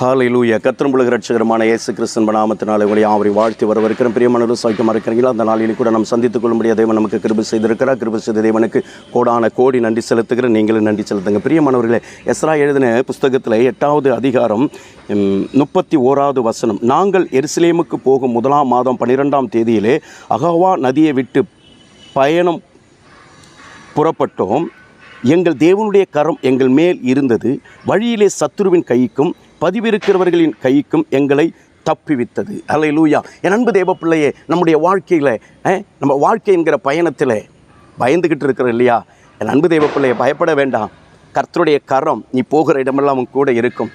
Hallelujah கத்திரம்புலக ரட்சகரமான இயேசு கிறிஸ்தன் நாமத்தினால் உங்களை அவரை வாழ்த்தி வரவிருக்கிற பிரியமானவர் சௌக்கியமாக இருக்கிறீங்களா அந்த நாளில் கூட நாம் சந்தித்துக் கொள்ளும்படியா தேவன் நமக்கு கிருபி செய்திருக்கிறார். கிருபி செய்த தேவனுக்கு கோடான கோடி நன்றி செலுத்துகிற நீங்களும் நன்றி செலுத்துங்க. பிரியமானவர்களே எஸ்ரா எழுதின புஸ்தகத்தில் எட்டாவது அதிகாரம் முப்பத்தி ஓராவது வசனம். நாங்கள் எருசலேமுக்கு போகும் முதலாம் மாதம் பன்னிரெண்டாம் தேதியிலே அகவா நதியை விட்டு பயணம் புறப்பட்டோம். எங்கள் தேவனுடைய கரம் எங்கள் மேல் இருந்தது. வழியிலே சத்துருவின் கைக்கும் பதிவிருக்கிறவர்களின் கைக்கும் எங்களை தப்பிவித்தது. அல்ல லூயா என் அன்பு தேவ பிள்ளையே நம்முடைய வாழ்க்கையில் நம்ம வாழ்க்கை என்கிற பயணத்தில் பயந்துக்கிட்டு இருக்கிறோம் இல்லையா? என் அன்பு தேவ பிள்ளையை பயப்பட வேண்டாம். கர்த்தருடைய கரம் நீ போகிற இடமெல்லாம் கூட இருக்கும்.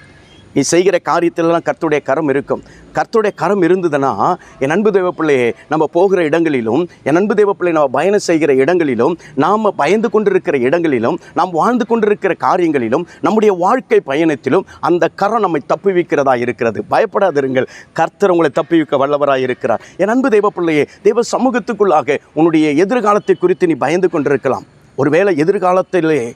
நீ செய்கிற காரியத்திலலாம் கர்த்துடைய கரம் இருக்கும். கர்த்தருடைய கரம் இருந்ததுன்னா என் அன்பு தேவ பிள்ளையே நம்ம போகிற இடங்களிலும் என் அன்பு தேவ பிள்ளை நம்ம பயணம் செய்கிற இடங்களிலும் நாம் பயந்து கொண்டிருக்கிற இடங்களிலும் நாம் வாழ்ந்து கொண்டிருக்கிற காரியங்களிலும் நம்முடைய வாழ்க்கை பயணத்திலும் அந்த கரம் நம்மை தப்புவிக்கிறதா இருக்கிறது. பயப்படாதிருங்கள். கர்த்தர் உங்களை தப்புவிக்க வல்லவராக இருக்கிறார். என் அன்பு தேவ பிள்ளையே தேவ சமூகத்துக்குள்ளாக உன்னுடைய எதிர்காலத்தை குறித்து நீ பயந்து கொண்டிருக்கலாம். ஒருவேளை எதிர்காலத்திலே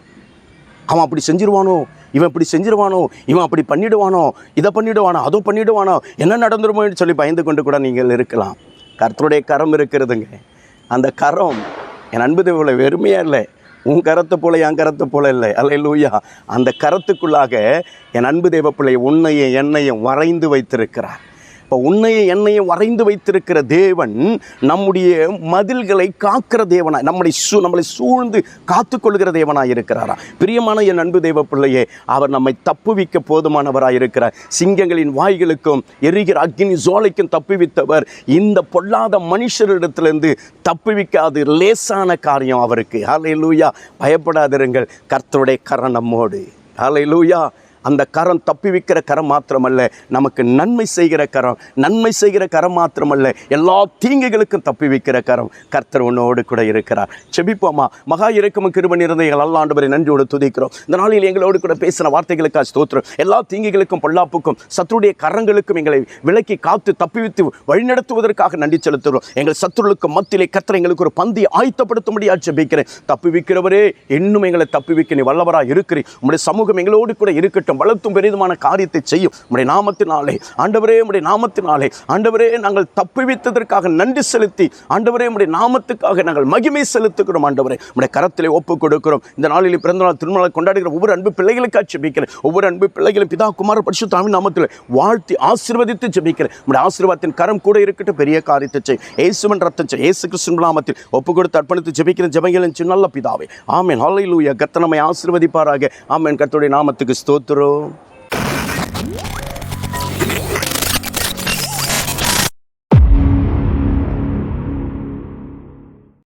அவன் அப்படி செஞ்சிருவானோ? இவன் இப்படி செஞ்சிருவானோ? இவன் அப்படி பண்ணிடுவானோ? இதை பண்ணிடுவானோ? அதுவும் பண்ணிடுவானோ? என்ன நடந்துருமோன்னு சொல்லி பயந்து கொண்டு கூட நீங்கள் இருக்கலாம். கர்த்தருடைய கரம் இருக்கிறதுங்க. அந்த கரம் என் அன்பு இவ்வளோ வெறுமையாக இல்லை. உன் கரத்தை போல என் கரத்தை போல இல்லை. அல்ல லூயா அந்த கரத்துக்குள்ளாக என் அன்பு தேவ பிள்ளை உன்னையும் என்னையும் வரைந்து வைத்திருக்கிறார். இப்போ உன்னையும் என்னையும் வரைந்து வைத்திருக்கிற தேவன் நம்முடைய மதில்களை காக்கிற தேவனாய் நம்மளை சூ நம்மளை சூழ்ந்து காத்துக்கொள்கிற தேவனாய் இருக்கிறாரா? பிரியமான என் அன்பு தேவ பிள்ளையே அவர் நம்மை தப்புவிக்க போதுமானவராய் இருக்கிறார். சிங்கங்களின் வாய்களுக்கும் எரிகிற அக்னி ஜோலைக்கும் தப்புவித்தவர். இந்த பொல்லாத மனுஷரிடத்திலிருந்து தப்புவிக்காது லேசான காரியம் அவருக்கு. ஹாலை லூயா பயப்படாதிருங்கள். கர்த்தருடைய கரணம்மோடு ஹலை ஹாலை லூயா அந்த கரம் தப்பிவிக்கிற கரம் மாத்திரமல்ல நமக்கு நன்மை செய்கிற கரம் நன்மை செய்கிற கரம் மாத்திரமல்ல எல்லா தீங்குகளுக்கும் தப்பி விற்கிற கரம் கர்த்தர் உன்னோடு கூட இருக்கிறார். செபிப்போமா? மகா இறக்கமும் கிருபன் இருந்த எங்கள் அல்லாண்டவரை நன்றியோடு துதிக்கிறோம். இந்த நாளில் எங்களோடு கூட பேசின வார்த்தைகளுக்காக ஸ்தோத்திரம். எல்லா தீங்குகளுக்கும் பொல்லாப்புக்கும் சத்துருடைய கரங்களுக்கும் எங்களை விலக்கி காத்து தப்பிவித்து வழிநடத்துவதற்காக நன்றி செலுத்துகிறோம். எங்கள் சத்துருளுக்கு மத்தியிலே கர்த்தர் எங்களுக்கு ஒரு பந்தி ஆயத்தப்படுத்த முடியாது செபிக்கிறேன். தப்பி விற்கிறவரே இன்னும் எங்களை தப்பிவிக்க நீ வல்லவராக இருக்கிறேன் உங்களுடைய சமூகம் எங்களோடு கூட இருக்கட்டும். வளர்த்தும் பெரிதுமான காரியத்தை செய்யும். உடைய நாமத்தினாலே ஆண்டவரே உடைய நாமத்தினாலே ஆண்டவரே நாங்கள் தப்புவித்ததற்காக நன்றி செலுத்தி ஆண்டவரே உடைய நாமத்துக்காக நாங்கள் மகிமை செலுத்துகிறோம் ஆண்டவரே. உடைய கரத்திலே ஒப்பு கொடுக்கிறோம். இந்த நாளில் பிறந்தநாள் திருமணம் கொண்டாடுகிற ஒவ்வொரு அன்பு பிள்ளைகளுக்காக ஜெபிக்கிறேன். ஒவ்வொரு அன்பு பிள்ளைகளும் பிதா குமார பரிசுத்தாமின் நாமத்தில் வாழ்த்தி ஆசீர்வதித்து ஜெபிக்கிறேன். உடைய ஆசீர்வாதத்தின் கரம் கூட இருக்கட்டும் பெரிய காரியத்தை செய். ஏசுவன் ரத்தம் செய். ஏசு கிருஷ்ணன் நாமத்தில் ஒப்பு கொடுத்து அர்ப்பணித்து ஜெபிக்கிற ஜெபங்களின் சின்ன பிதாவே. ஆமேன். ஹalleluya. கர்த்தர் நம்மை ஆசீர்வதிப்பாராக. ஆமேன். கர்த்தருடைய நாமத்துக்கு ஸ்தோத்திரம். burro